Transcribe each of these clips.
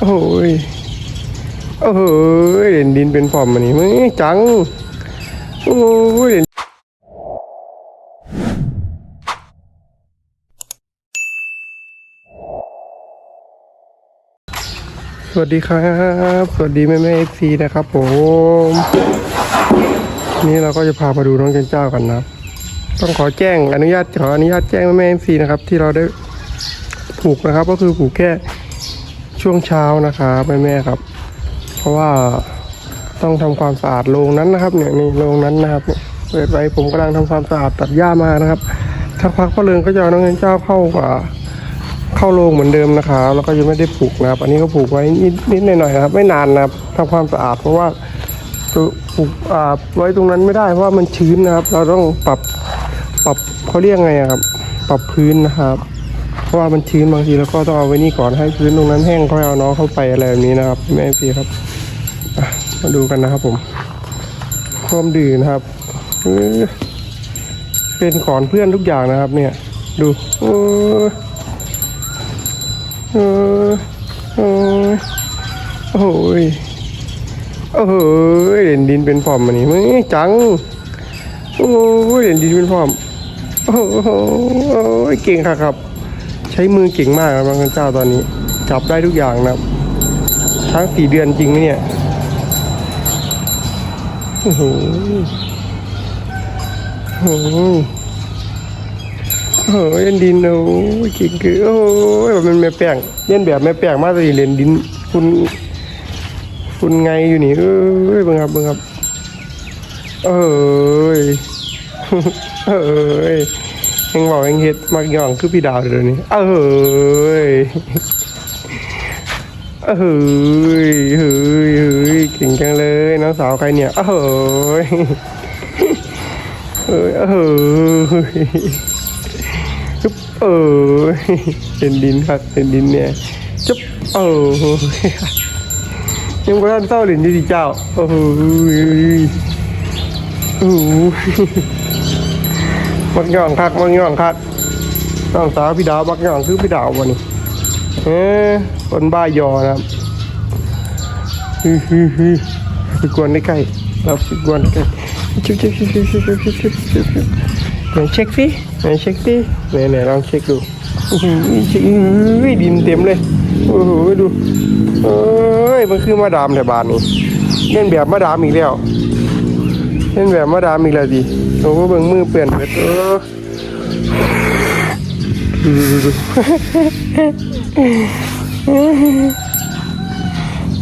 โอ้ย โอ้ยเด่นดินเป็นฟอมมันนี่มึงจัง โอ้ยสวัสดีครับ สวัสดีแม่แม่เอฟซีนะครับผม นี่เราก็จะพามาดูน้องเจนเจ้ากันนะต้องขอแจ้งอนุญาตขออนุญาตแจ้งแม่แม่เอฟซีนะครับ ที่เราได้ผูกนะครับ ก็คือผูกแค่ ช่วงเช้านะครับแม่แม่ครับ เพราะว่าต้องทำความสะอาดโรงนั้นนะครับ เนี่ยนี่โรงนั้นนะครับเปิดไว้ผมกำลังทำความสะอาดตัดหญ้ามานะครับถ้าพักพ่อเลิงก็จะเอาน้องเงินเจ้าเข้ากว่าเข้าโรงเหมือนเดิมนะครับแล้วก็ยังไม่ได้ผูกนะครับ อันนี้ก็ผูกไว้นิดนิดหน่อยๆนะครับ ไม่นานนะครับทำความสะอาดเพราะว่าผูกอ่าไว้ตรงนั้นไม่ได้เพราะว่ามันชื้นนะครับ เราต้องปรับปรับเขาเรียกไงครับ ปรับพื้นนะครับ เพราะว่ามันชื้นบางทีแล้วก็ต้องเอาไว้นี่ก่อนให้พื้นตรงนั้นแห้งค่อยเอาน้องเข้าไปอะไรแบบนี้นะครับแม่พี่ครับมาดูกันนะครับผมความดื้อนะครับเออเป็นขอนเพื่อนทุกอย่างนะครับ เนี่ย ดูเออเออเออโอ้ยโอ้ยเด่นดินเป็นฟอมมันนี่มึงจังโอ้ยเด่นดินเป็นฟอมโอ้โหโอ้ยเก่งค่ะครับ ช้มือเก่งมากครับบางคนเจ้าตอนนี้ จับได้ทุกอย่างนะครับช้างสี่เดือนจริงไหมเนี่ยโอ้โหโอ้โหโอ้โหเล่นดินโอ้ยเก่งคือโอ้ยแบบมันแม่แป้งเล่นแบบแม่แป้งมากเลยเล่นดินคุณคุณไงอยู่นี่เอ้ยบิ่งครับบิ่งครับ เอ้ยเอ้ย ยังบอกยังเฮ็ดมักย่องคือพี่ดาวเดี๋ยวนี้เอ้ยเอ้ยเฮ้ยเฮ้ยเก่งจังเลยน้องสาวใครเนี่ยเอ้ยเอ้ยเอ้ยจุ๊บเอ้ยเป็นดินครับเป็นดินเนี่ยจุ๊บเอ้ยยังบ่ทันเศร้าหลินดีเจ้าเอ้ยโอ้ย มักย่องคักมักย่องคักน้องสาวพี่ดาวมักย่องคือพี่ดาววันนี้เออคนบ้ายอนะครับฮึฮึฮึไปกวนใกล้เราไปกวนใกล้ชิบชิบชิบชิบชิบชิบชิบชิบชิบชิบไหนเช็คสิไหนเช็คสิไหนไหนลองเช็คดูอื้อหือเช็คอื้อดินเต็มเลยโอ้โหดูเอ้ยมันคือมาดามแต่บานนี่เล่นแบบมาดามอีกแล้ว เล่นแบบมาดามอีกแล้วดิโอ้เบิ่งมือเปลี่ยนเปิดเออ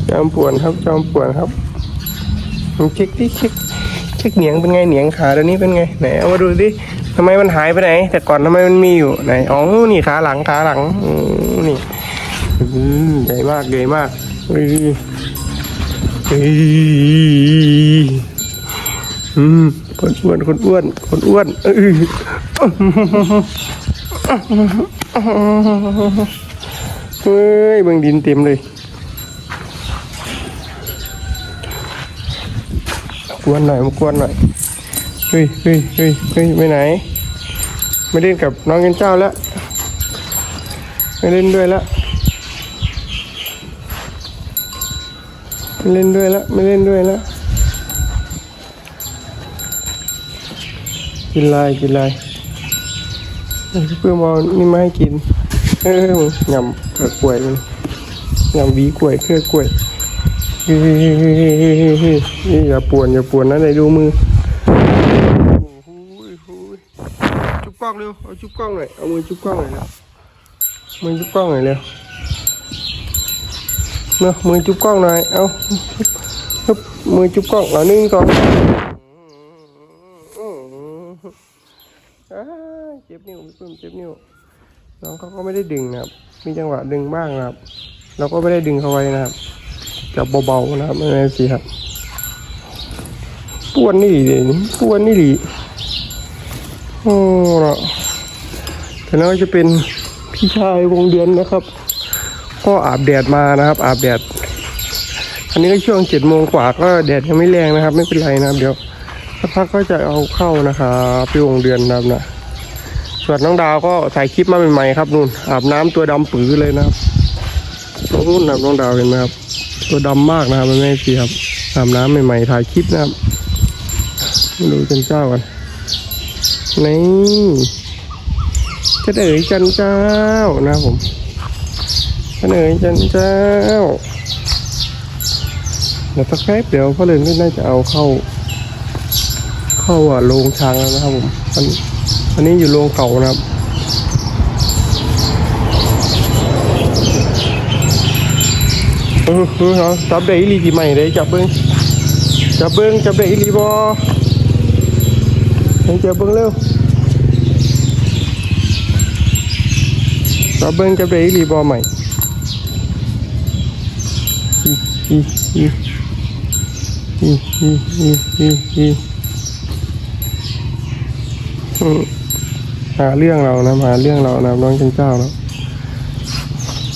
จอมป่วนครับจอมป่วนครับลองเช็คดิเช็คเช็คเหนียงเป็นไงเหนียงขาเดี๋ยวนี้เป็นไงไหนเอามาดูดิทำไมมันหายไปไหน แต่ก่อนทำไมมันมีอยู่ไหนอ๋อนี่ขาหลังขาหลังอืมนี่ใหญ่มากใหญ่มากเฮ้ยเฮ้ยอืม คนอ้วนคนอ้วนคนอ้วนเออเฮ้ยเบิ่งดินเต็มเลยกวนหน่อยมากวนหน่อยเฮ้ยเฮ้ยเฮ้ยเฮ้ยไปไหน ไม่เล่นกับน้องเงินเจ้าแล้วไม่เล่นด้วยแล้วไม่เล่นด้วยแล้วไม่เล่นด้วยแล้ว กินลายกินลายเพื่อมานี่มาให้กิน เออยำเกลือกล้วยมันยำวีกล้วยเครือกล้วยเฮ้ยนี่อย่าปวนอย่าปวนนะไหนดูมือโอ้โหโอ้ยจุ๊บกล้องเร็วเอาจุ๊บกล้องหน่อยเอามือจุ๊บกล้องหน่อยนะมือจุ๊บกล้องหน่อยเร็วเนาะมือจุ๊บกล้องหน่อยเอาฮึมือจุ๊บกล้องเอานึ่งสอง อ้า เจ็บนิ้วปื้มเจ็บนิ้วน้องเขาก็ไม่ได้ดึงนะครับ มีจังหวะดึงบ้างนะครับ เราก็ไม่ได้ดึงเขาไว้นะครับจับเบาๆนะครับไม่ไสิครับปวนนี่ดิปวนนี่ดิโอ้เนาะแต่แล้ก็จะเป็นพี่ชายวงเดือนนะครับ ก็อาบแดดมานะครับ อาบแดด อันนี้ก็ช่วงเจ็ดโมงกว่าก็แดดยังไม่แรงนะครับ ไม่เป็นไรนะครับ เดี๋ยว สักพักก็จะเอาเข้านะครับพี่วงเดือนนะครับนะส่วนน้องดาวก็ถ่ายคลิปมาใหม่ๆครับนู่นอาบน้ำตัวดำปื้อเลยนะครับนู้นนะน้องดาวเห็นไหมครับ ตัวดำมากนะครับแม่สีครับอาบน้ำใหม่ๆถ่ายคลิปนะครับมาดูจันเจ้ากันนี่จะเอ๋ยจันเจ้านะผมจะเอ๋ยจันเจ้าเดี๋ยวสักแป๊บเดี๋ยวพ่อเรือนก็น่าจะเอาเข้า เข้าอะโรงช้างแล้วนะครับผมอันอันนี้อยู่โรงเก่านะครับเออเออเอาจับได้อีหลีกี่ใหม่ได้จับเบิ้งจับเบิ้งจับได้อีหลีบอให้จับเบิ้งเร็วจับเบิ้งจับได้อีหลีบอใหม่อีอีอีอีอีอีอีอื มหาเรื่องเรานะหาเรื่องเรานะน้องจันเจ้านะ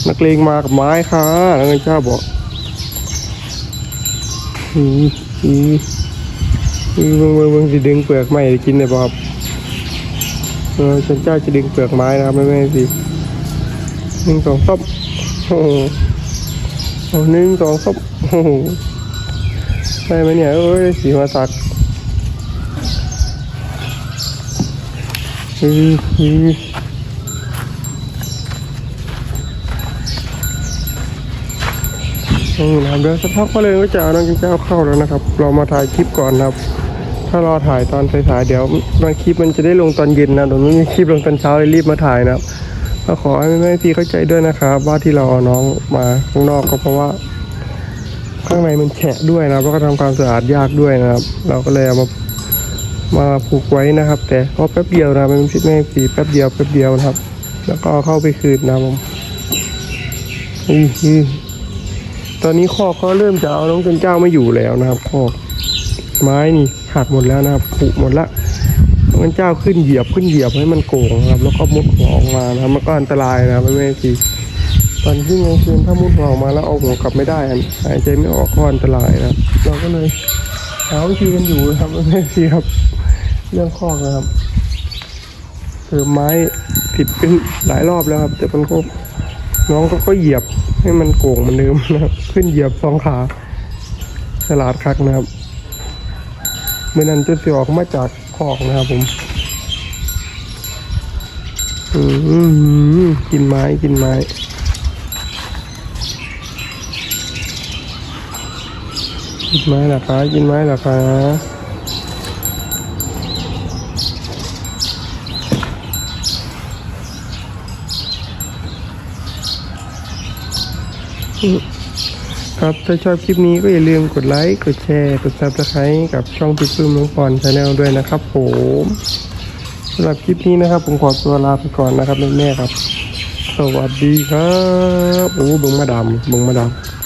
นักเลงมากับไม้ค่ะแล้วเงินเจ้าบอกอืออืออือเบิ่งเบิ่งเบิ่งจะดึงเปลือกไม้กินได้บ่ครับเออฉันเจ้าจะดึงเปลือกไม้นะครับแม่แม่สิหนึ่งสองซับโอ้โหหนึ่งสองซับโอ้โหได้ไหมเนี่ยเอ้ยสีมาสักอืออือ นี่นะครับเดี๋ยวสักพักก็เลยก็จะเอาน้องจิ้งเจ้าเข้าแล้วนะครับ เรามาถ่ายคลิปก่อนนะครับ ถ้ารอถ่ายตอนสายๆเดี๋ยวบางคลิปมันจะได้ลงตอนเย็นนะเดี๋ยวไม่มีคลิปลงตอนเช้าเลยรีบมาถ่ายนะครับก็ขอให้แม่พี่เข้าใจด้วยนะครับ ว่าที่เราเอาน้องมาข้างนอกก็เพราะว่า ข้างในมันแฉะด้วยนะครับแล้วก็ทำความสะอาดยากด้วยนะครับ เราก็เลยเอามา มาผูกไว้นะครับ แต่ก็แป๊บเดียวนะม่ใช่แม่ปีแป๊บเดียวแป๊บเดียวนะครับ แล้วก็เข้าไปคืนนะผมอือตอนนี้คอกก็เริ่มจะเอาน้องจนเจ้าไม่อยู่แล้วนะครับคอกไม้นี่หักหมดแล้วนะครับผุหมดละน้องจนเจ้าขึ้นเหยียบขึ้นเหยียบให้มันโก่งนะครับ แล้วก็มุดหัวออกมานะครับมันก็อันตรายนะไม่ไม่สิตอนที่กลางคืนถ้ามุดหัวออกมาแล้วเอาหัวกลับไม่ได้หายใจไม่ออกก็อันตรายนะเราก็เลย หาวิธีกันอยู่นะครับไม่ไม่สิครับ เรื่องคอกนะครับเติมไม้ผิดเป็นหลายรอบแล้วครับ แต่มันก็น้องก็ก็เหยียบให้มันโก่งมันเดิมนะครับ ขึ้นเหยียบสองขาฉลาดคักนะครับเมื่อนั้นจะเสียออกมาจากคอกนะครับผมอืมกินไม้กินไม้ กินไม้เหรอคะกินไม้เหรอคะครับถ้าชอบคลิปนี้ก็อย่าลืมกดไลค์ กดแชร์ กดซับสไครต์กับช่องพี่ปื้มน้องปอนชาแนลด้วยนะครับผมสำหรับคลิปนี้นะครับ ผมขอตัวลาไปก่อนนะครับแม่ๆครับ สวัสดีครับ โอ้บึงมาดำบึงมาดำ